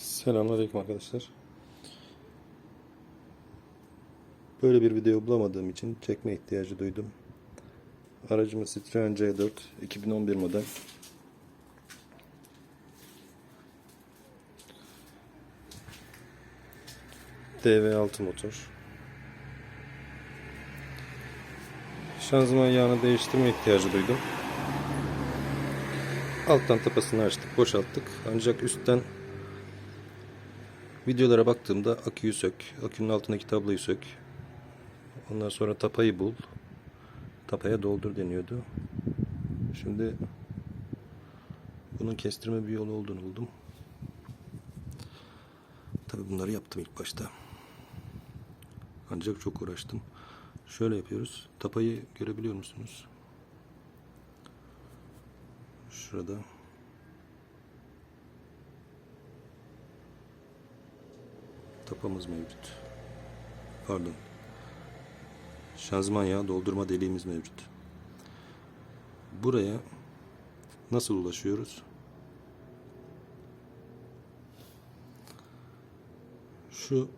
Selamünaleyküm arkadaşlar. Böyle bir video bulamadığım için çekme ihtiyacı duydum. Aracımız Citroen C4 2011 model. DV6 motor. Şanzıman yağını değiştirme ihtiyacı duydum. Alttan tapasını açtık, boşalttık. Ancak üstten Videolara baktığımda aküyü sök, akünün altındaki tabloyu sök. Ondan sonra tapayı bul. Tapaya doldur deniyordu. Şimdi bunun kestirme bir yolu olduğunu buldum. Tabi bunları yaptım ilk başta. Ancak çok uğraştım. Şöyle yapıyoruz. Tapayı görebiliyor musunuz? Şurada. Tapamız mevcut. Pardon. Şanzıman yağı doldurma deliğimiz mevcut. Buraya nasıl ulaşıyoruz? Şu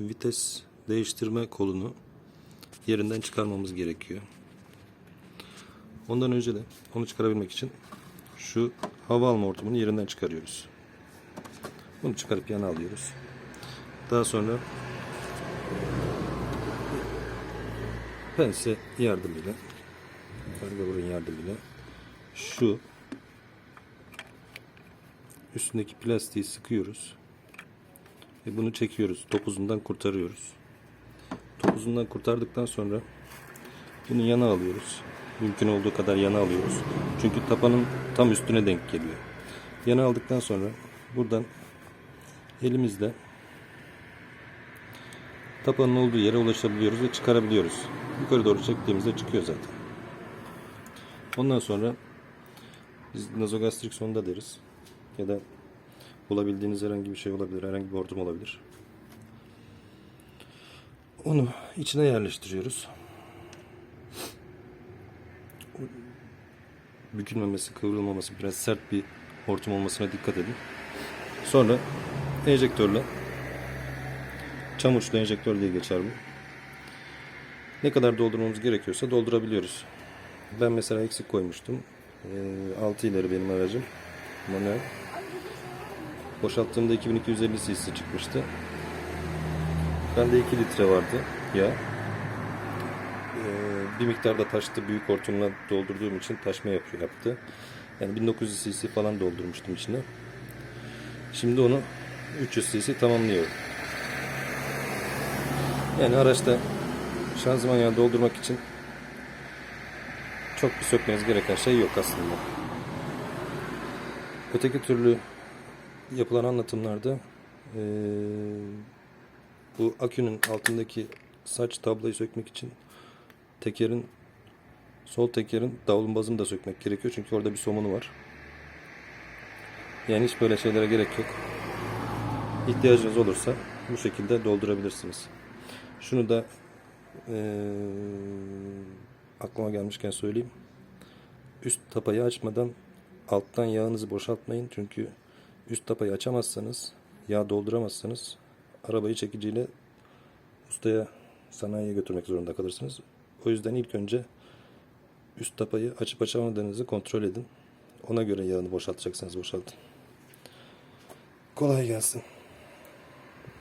vites değiştirme kolunu yerinden çıkarmamız gerekiyor. Ondan önce de onu çıkarabilmek için şu hava alma hortumunu yerinden çıkarıyoruz. Bunu çıkarıp yana alıyoruz. Daha sonra pense yardımıyla karga burun yardımıyla şu üstündeki plastiği sıkıyoruz ve bunu çekiyoruz. Topuzundan kurtarıyoruz. Topuzundan kurtardıktan sonra bunu yana alıyoruz. Mümkün olduğu kadar yana alıyoruz. Çünkü tapanın tam üstüne denk geliyor. Yana aldıktan sonra buradan elimizle tapanın olduğu yere ulaşabiliyoruz ve çıkarabiliyoruz. Yukarı doğru çektiğimizde çıkıyor zaten. Ondan sonra biz nazogastrik sonda deriz. Ya da bulabildiğiniz herhangi bir şey olabilir. Herhangi bir hortum olabilir. Onu içine yerleştiriyoruz. Bükülmemesi, kıvrılmaması, biraz sert bir hortum olmasına dikkat edin. Sonra enjektörle Çamurçlu enjektör diye geçer bu. Ne kadar doldurmamız gerekiyorsa doldurabiliyoruz. Ben mesela eksik koymuştum. Ee, 6 ileri benim aracım. Manuel. Boşalttığımda 2250 cc çıkmıştı. Bende 2 litre vardı ya. Ee, bir miktar da taştı. Büyük hortumla doldurduğum için taşma yapıyor, yaptı. Yani 1900 cc falan doldurmuştum içine. Şimdi onu 300 cc tamamlıyorum. Yani araçta şanzıman yağı doldurmak için çok bir sökmeniz gereken şey yok aslında. Öteki türlü yapılan anlatımlarda eee, bu akünün altındaki saç tablayı sökmek için tekerin sol tekerin davlumbazını da sökmek gerekiyor çünkü orada bir somunu var. Yani hiç böyle şeylere gerek yok. İhtiyacınız olursa bu şekilde doldurabilirsiniz. Şunu da eee, aklıma gelmişken söyleyeyim. Üst tapayı açmadan alttan yağınızı boşaltmayın. Çünkü üst tapayı açamazsanız, yağ dolduramazsanız arabayı çekiciyle ustaya, sanayiye götürmek zorunda kalırsınız. O yüzden ilk önce üst tapayı açıp açamadığınızı kontrol edin. Ona göre yağını boşaltacaksınız boşaltın. Kolay gelsin.